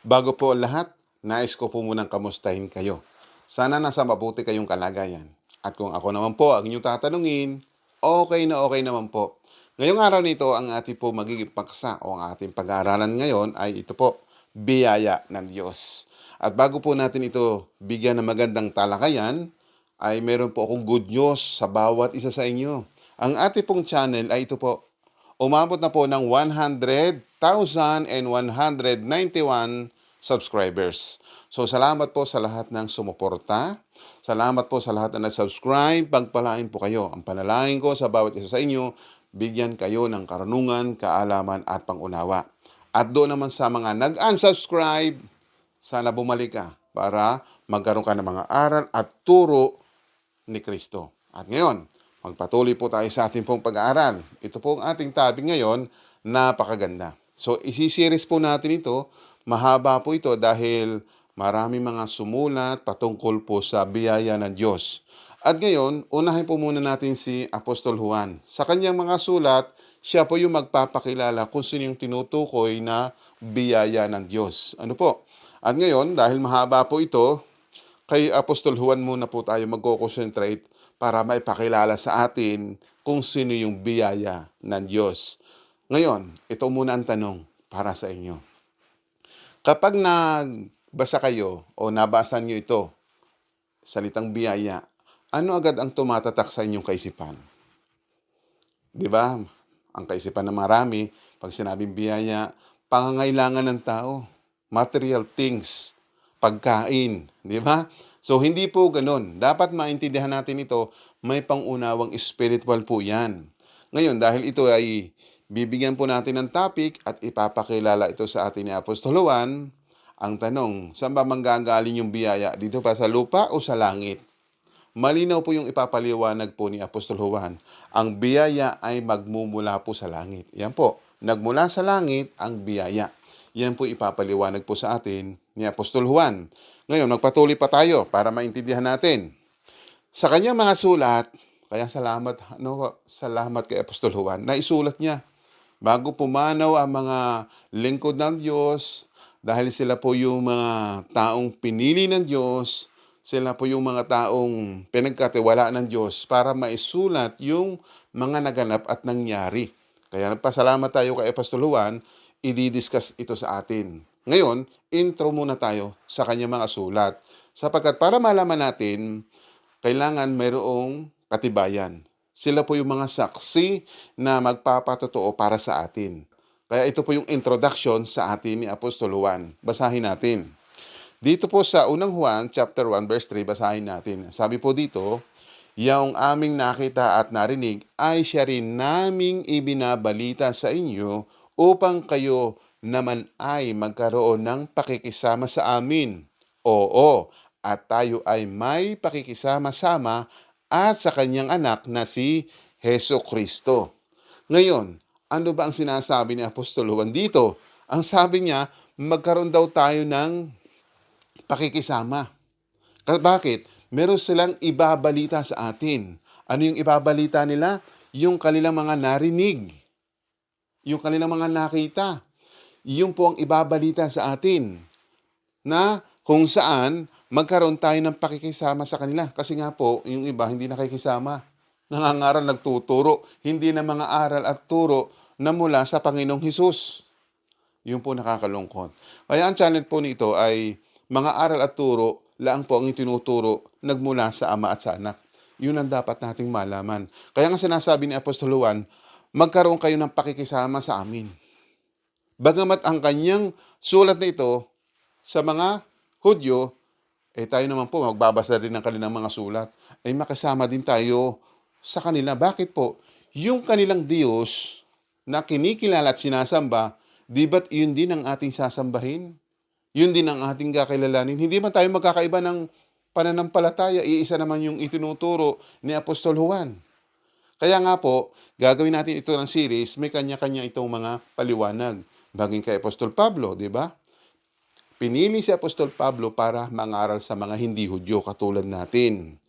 Bago po lahat, nais ko po munang kamustahin kayo. Sana nasa mabuti kayong kalagayan. At kung ako naman po ang inyong tatanungin, okay na okay naman po. Ngayong araw nito, ang ating po magiging paksa o ang ating pag-aaralan ngayon ay ito po, biyaya ng Diyos. At bago po natin ito bigyan ng magandang talakayan, ay meron po akong good news sa bawat isa sa inyo. Ang ating pong channel ay ito po, umabot na po ng 100,191 subscribers. So salamat po sa lahat ng sumuporta. Salamat po sa lahat na nag-subscribe. Pagpalain po kayo. Ang panalangin ko sa bawat isa sa inyo, bigyan kayo ng karunungan, kaalaman at pangunawa. At doon naman sa mga nag-unsubscribe, sana bumalik ka para magkaroon ka ng mga aral at turo ni Kristo. At ngayon, magpatuloy po tayo sa ating pong pag-aaral. Ito po ang ating topic ngayon, napakaganda. So, isisiris po natin ito. Mahaba po ito dahil marami mga sumulat patungkol po sa biyaya ng Diyos. At ngayon, unahin po muna natin si Apostol Juan. Sa kanyang mga sulat, siya po yung magpapakilala kung sino yung tinutukoy na biyaya ng Diyos. Ano po? At ngayon, dahil mahaba po ito, kay Apostol Juan muna po tayo magko-concentrate para maipakilala sa atin kung sino yung biyaya ng Diyos. Ngayon, ito muna ang tanong para sa inyo. Kapag nagbasa kayo o nabasa nyo ito, salitang biyaya, ano agad ang tumatatak sa inyong kaisipan? Di ba? Ang kaisipan ng marami, pag sinabing biyaya, pangangailangan ng tao, material things, pagkain, di ba? So, hindi po ganun. Dapat maintindihan natin ito, may pangunawang spiritual po yan. Ngayon, dahil ito ay bibigyan po natin ng topic at ipapakilala ito sa atin ni Apostol Juan, ang tanong, saan ba manggagaling yung biyaya? Dito pa sa lupa o sa langit? Malinaw po yung ipapaliwanag po ni Apostol Juan. Ang biyaya ay magmumula po sa langit. Yan po, nagmula sa langit ang biyaya. Yan po ipapaliwanag po sa atin ni Apostol Juan. Ngayon, magpatuloy pa tayo para maintindihan natin. Sa kanyang mga sulat, kaya salamat, ano, salamat kay Apostol Juan, na isulat niya. Bago pumanaw ang mga lingkod ng Diyos, dahil sila po yung mga taong pinili ng Diyos, sila po yung mga taong pinagkatiwala ng Diyos para maisulat yung mga naganap at nangyari. Kaya nagpasalamat tayo kay Apostol Juan, i-discuss ito sa atin. Ngayon, intro muna tayo sa kanyang mga sulat. Sapagkat para malaman natin, kailangan mayroong katibayan. Sila po yung mga saksi na magpapatotoo para sa atin. Kaya ito po yung introduction sa atin ni Apostol Juan. Basahin natin. Dito po sa unang Juan, chapter 1, verse 3, basahin natin. Sabi po dito, yung aming nakita at narinig ay siya rin naming ibinabalita sa inyo upang kayo naman ay magkaroon ng pakikisama sa amin. Oo, at tayo ay may pakikisama-sama at sa kanyang anak na si Heso Kristo. Ngayon, ano ba ang sinasabi ni Apostol Juan dito? Ang sabi niya, magkaroon daw tayo ng pakikisama. Bakit? Meron silang ibabalita sa atin. Ano yung ibabalita nila? Yung kanilang mga narinig. Yung kanilang mga nakita. Yung po ang ibabalita sa atin. Na kung saan magkaroon tayo ng pakikisama sa kanila. Kasi nga po, yung iba hindi nakikisama. Nangangaral, nagtuturo. Hindi na mga aral at turo na mula sa Panginoong Hesus. Yun po nakakalungkot. Kaya ang channel po nito ay mga aral at turo lang po ang itinuturo nagmula sa ama at sa anak. Yun ang dapat nating malaman. Kaya nga sinasabi ni Apostol Juan, magkaroon kayo ng pakikisama sa amin. Bagamat ang kanyang sulat na ito sa mga Hudyo, eh tayo naman po, magbabasa din ng kanilang mga sulat, ay makasama din tayo sa kanila. Bakit po? Yung kanilang Diyos na kinikilala at sinasamba, di ba't yun din ang ating sasambahin? Yun din ang ating kakilalanin. Hindi man tayo magkakaiba ng pananampalataya. Iisa naman yung itinuturo ni Apostol Juan. Kaya nga po, gagawin natin ito ng series, may kanya-kanya itong mga paliwanag. Baging kay Apostol Pablo, di ba? Pinili si Apostol Pablo para mangaral sa mga hindi Hudyo katulad natin.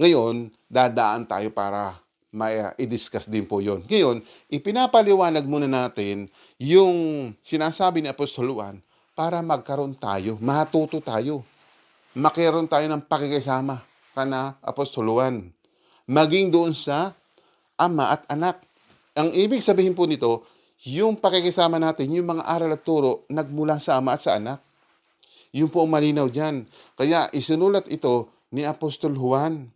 Ngayon, dadaan tayo para may i-discuss din po yon. Ngayon, ipinapaliwanag muna natin yung sinasabi ni Apostol Juan para magkaroon tayo, matuto tayo. Magkaroon tayo ng pakikisama kana apostoluan. Maging doon sa ama at anak. Ang ibig sabihin po nito, yung pakikisama natin, yung mga aral at turo, nagmula sa ama at sa anak. Yun po ang malinaw dyan. Kaya isinulat ito ni Apostol Juan.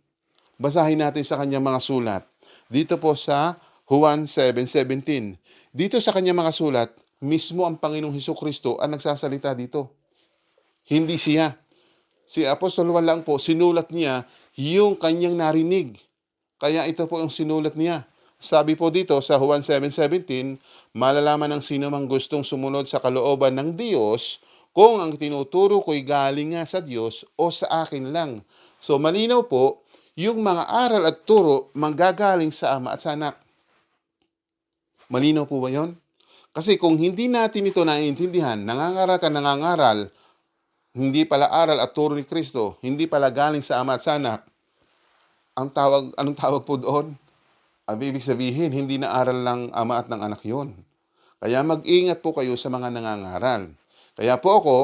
Basahin natin sa kanyang mga sulat. Dito po sa Juan 7.17. Dito sa kanyang mga sulat, mismo ang Panginoong Heso Kristo ang nagsasalita dito. Hindi siya. Si Apostol Juan lang po, sinulat niya yung kanyang narinig. Kaya ito po ang sinulat niya. Sabi po dito sa Juan 7.17, malalaman ng sino mang gustong sumunod sa kalooban ng Diyos kung ang tinuturo ko'y galing nga sa Diyos o sa akin lang. So malinaw po, yung mga aral at turo manggagaling sa Ama at sa Anak. Malinaw po ba yon? Kasi kung hindi natin ito naiintindihan, nangangaral ka, nangangaral, hindi pala aral at turo ni Kristo, hindi pala galing sa Ama at sa Anak, ang tawag, anong tawag po doon? Ibig sabihin, hindi na aral ng Ama at ng Anak yon. Kaya mag-ingat po kayo sa mga nangangaral. Kaya po ako,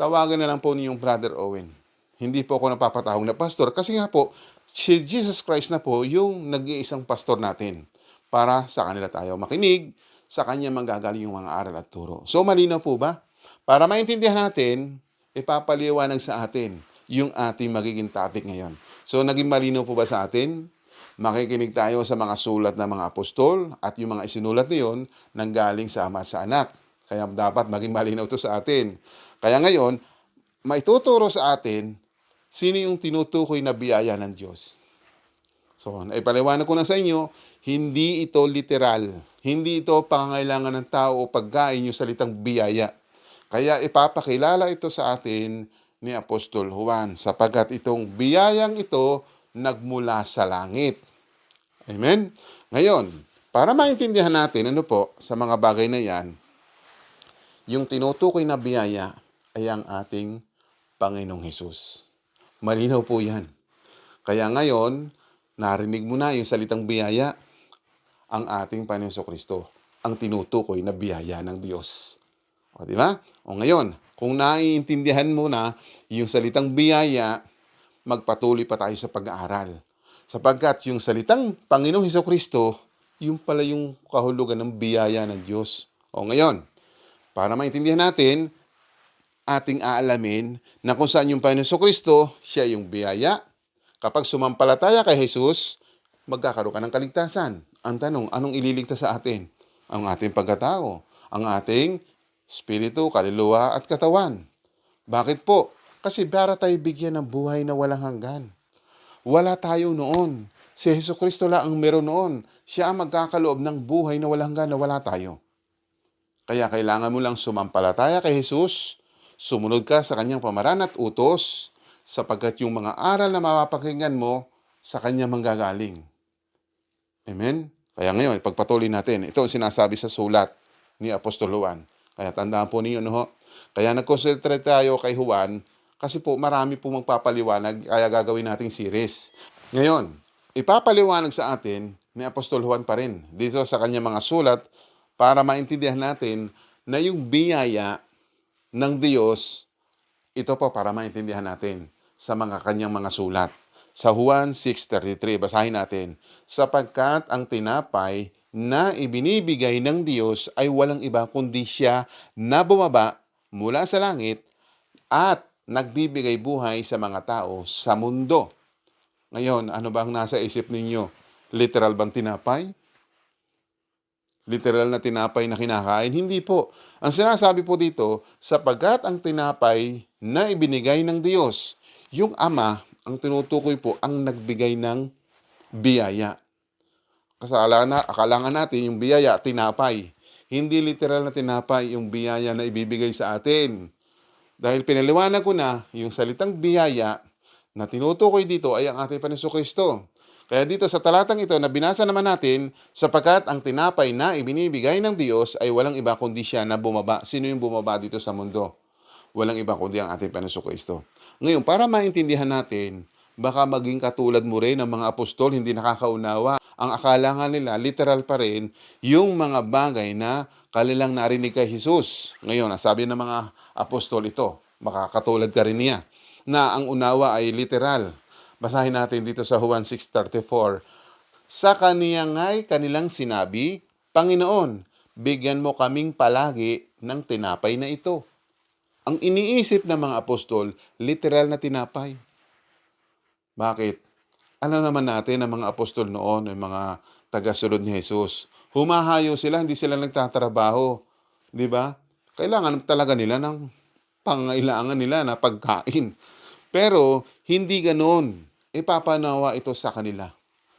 tawagan na lang po ninyong Brother Owen. Hindi po ako napapatawag na pastor kasi nga po, si Jesus Christ na po yung nag-iisang pastor natin para sa kanila tayo makinig, sa kanya manggagaling yung mga aral at turo. So malinaw po ba? Para maintindihan natin, ipapaliwanag sa atin yung ating magiging topic ngayon. So naging malinaw po ba sa atin? Makikinig tayo sa mga sulat ng mga apostol at yung mga isinulat na yun nanggaling sa ama at sa anak. Kaya dapat maging malinaw ito sa atin. Kaya ngayon, maituturo sa atin sino yung tinutukoy na biyaya ng Diyos. So, naipaliwanag ko na sa inyo, hindi ito literal. Hindi ito pangangailangan ng tao o pagkain yung salitang biyaya. Kaya ipapakilala ito sa atin ni Apostol Juan sapagkat itong biyayang ito nagmula sa langit. Amen? Ngayon, para maintindihan natin ano po sa mga bagay na yan, yung tinutukoy na biyaya ay ang ating Panginoong Hesus. Malinaw po yan. Kaya ngayon, narinig mo na yung salitang biyaya, ang ating Panginoon Kristo, ang tinutukoy na biyaya ng Diyos. O, di ba? O ngayon, kung naiintindihan mo na yung salitang biyaya, magpatuloy pa tayo sa pag-aaral. Sapagkat yung salitang Panginoong Heso Kristo, yung pala yung kahulugan ng biyaya ng Diyos. O ngayon, para maintindihan natin, ating aalamin na kung saan yung Panginoon Kristo, siya yung biyaya. Kapag sumampalataya kay Jesus, magkakaroon ka ng kaligtasan. Ang tanong, anong ililigtas sa atin? Ang ating pagkatao, ang ating spirito, kaluluwa at katawan. Bakit po? Kasi para tayo bigyan ng buhay na walang hanggan. Wala tayo noon. Si Heso Kristo lang ang meron noon. Siya ang magkakaloob ng buhay na walang hanggan na wala tayo. Kaya kailangan mo lang sumampalataya kay Jesus, sumunod ka sa kanyang pamaran at utos, sapagkat yung mga aral na mapapakinggan mo, sa kanya manggagaling. Amen? Kaya ngayon, pagpatuloy natin, ito ang sinasabi sa sulat ni Apostol Juan. Kaya tandaan po ninyo, no? Kaya nag-concentrate tayo kay Juan kasi po marami po magpapaliwanag kaya gagawin nating series. Ngayon, ipapaliwanag sa atin ni Apostol Juan pa rin dito sa kanya mga sulat para maintindihan natin na yung biyaya ng Diyos, ito po para maintindihan natin sa mga kanyang mga sulat. Sa Juan 6.33, basahin natin, sapagkat ang tinapay na ibinibigay ng Diyos ay walang iba kundi siya na bumaba mula sa langit at nagbibigay buhay sa mga tao sa mundo. Ngayon, ano ba ang nasa isip ninyo? Literal bang tinapay? Literal na tinapay na kinakain? Hindi po. Ang sinasabi po dito, sapagkat ang tinapay na ibinigay ng Diyos, yung Ama, ang tinutukoy po, ang nagbigay ng biyaya. Kasala na, akalangan natin yung biyaya, tinapay. Hindi literal na tinapay yung biyaya na ibibigay sa atin. Dahil pinaliwanag ko na, yung salitang biyaya na tinutukoy dito ay ang ating Panginoon Kristo. Kaya dito sa talatang ito na binasa naman natin, sapagkat ang tinapay na ibinibigay ng Diyos ay walang iba kundi siya na bumaba. Sino yung bumaba dito sa mundo? Walang iba kundi ang ating Panginoon Kristo. Ngayon, para maintindihan natin, baka maging katulad mo rin ng mga apostol, hindi nakakaunawa. ang akala nga nila, literal pa rin, yung mga bagay na kanilang narinig kay Jesus. Ngayon, sabi ng mga apostol ito, makakatulad ka rin niya, na ang unawa ay literal. Basahin natin dito sa Juan 6.34, Sa kaniya nga'y kanilang sinabi, Panginoon, bigyan mo kaming palagi ng tinapay na ito. Ang iniisip ng mga apostol, literal na tinapay. Bakit? Alam naman natin ang mga apostol noon, yung mga tagasunod ni Jesus. Humahayo sila, hindi sila nagtatrabaho. Di ba? Kailangan talaga nila ng pangailangan nila na pagkain. Pero hindi ganoon. Ipapanawa ito sa kanila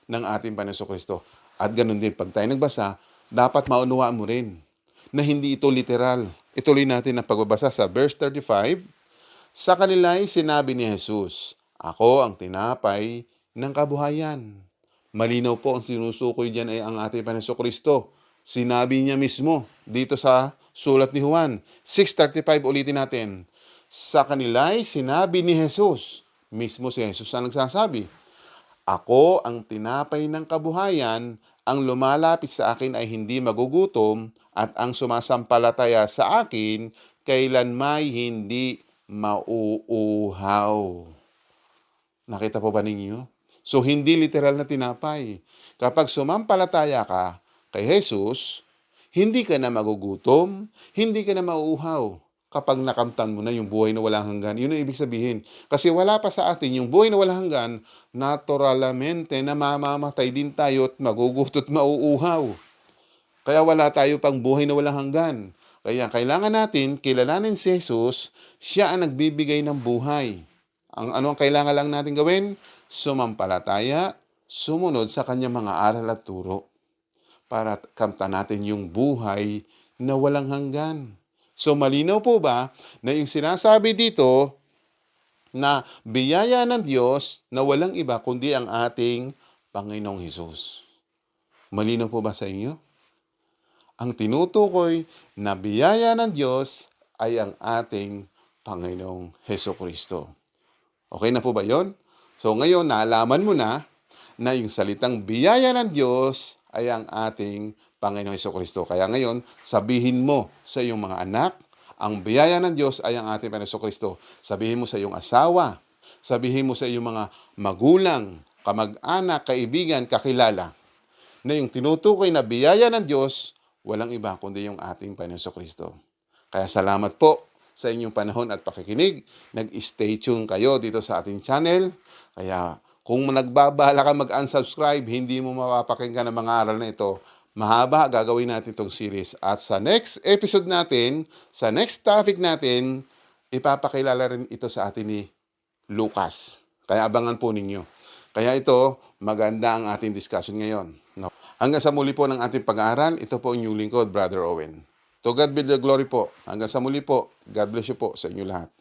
ng ating Panginoon Kristo. At ganoon din, pag tayo nagbasa, dapat maunawaan mo rin na hindi ito literal. Ituloy natin ang pagbabasa sa verse 35. Sa kanila'y sinabi ni Jesus, Ako ang tinapay ng kabuhayan. Malinaw po ang sinusukoy diyan ay ang ating Panginoon Kristo. Sinabi niya mismo dito sa sulat ni Juan. 6.35 ulitin natin. Sa kanila'y sinabi ni Jesus. Mismo si Jesus ang nagsasabi. Ako ang tinapay ng kabuhayan, ang lumalapit sa akin ay hindi magugutom, at ang sumasampalataya sa akin, kailanmay hindi mauuhaw. Nakita po ba ninyo? So, hindi literal na tinapay. Kapag sumampalataya ka kay Jesus, hindi ka na magugutom, hindi ka na mauuhaw. Kapag nakamtan mo na yung buhay na walang hanggan, yun ang ibig sabihin. Kasi wala pa sa atin yung buhay na walang hanggan, naturalmente na mamamatay din tayo at magugutot mauuhaw. Kaya wala tayo pang buhay na walang hanggan. Kaya kailangan natin kilalanin si Jesus, siya ang nagbibigay ng buhay. Ang ano ang kailangan lang natin gawin? Sumampalataya, sumunod sa kanyang mga aral at turo para kamtan natin yung buhay na walang hanggan. So malinaw po ba na yung sinasabi dito na biyaya ng Diyos na walang iba kundi ang ating Panginoong Hesus. Malinaw po ba sa inyo? Ang tinutukoy na biyaya ng Diyos ay ang ating Panginoong Heso Kristo. Okay na po ba yon? So ngayon, naalaman mo na na yung salitang biyaya ng Diyos ay ang ating Panginoong Kristo. Kaya ngayon, sabihin mo sa iyong mga anak, ang biyaya ng Diyos ay ang ating Panginoong Kristo. Sabihin mo sa iyong asawa, sabihin mo sa iyong mga magulang, kamag-anak, kaibigan, kakilala, na yung tinutukoy na biyaya ng Diyos, walang iba kundi yung ating Panginoong Kristo. Kaya salamat po sa inyong panahon at pakikinig. Nag-stay tune kayo dito sa ating channel. Kaya kung nagbabala ka mag-unsubscribe, hindi mo mapapakinggan ang mga aral na ito. Mahaba, gagawin natin itong series. At sa next episode natin, sa next topic natin, ipapakilala rin ito sa atin ni Lucas. Kaya abangan po ninyo. Kaya ito, maganda ang ating discussion ngayon. No? Hanggang sa muli po ng ating pag-aaral, ito po ang inyong lingkod, Brother Owen. To God be the glory po. Hanggang sa muli po, God bless you po sa inyo lahat.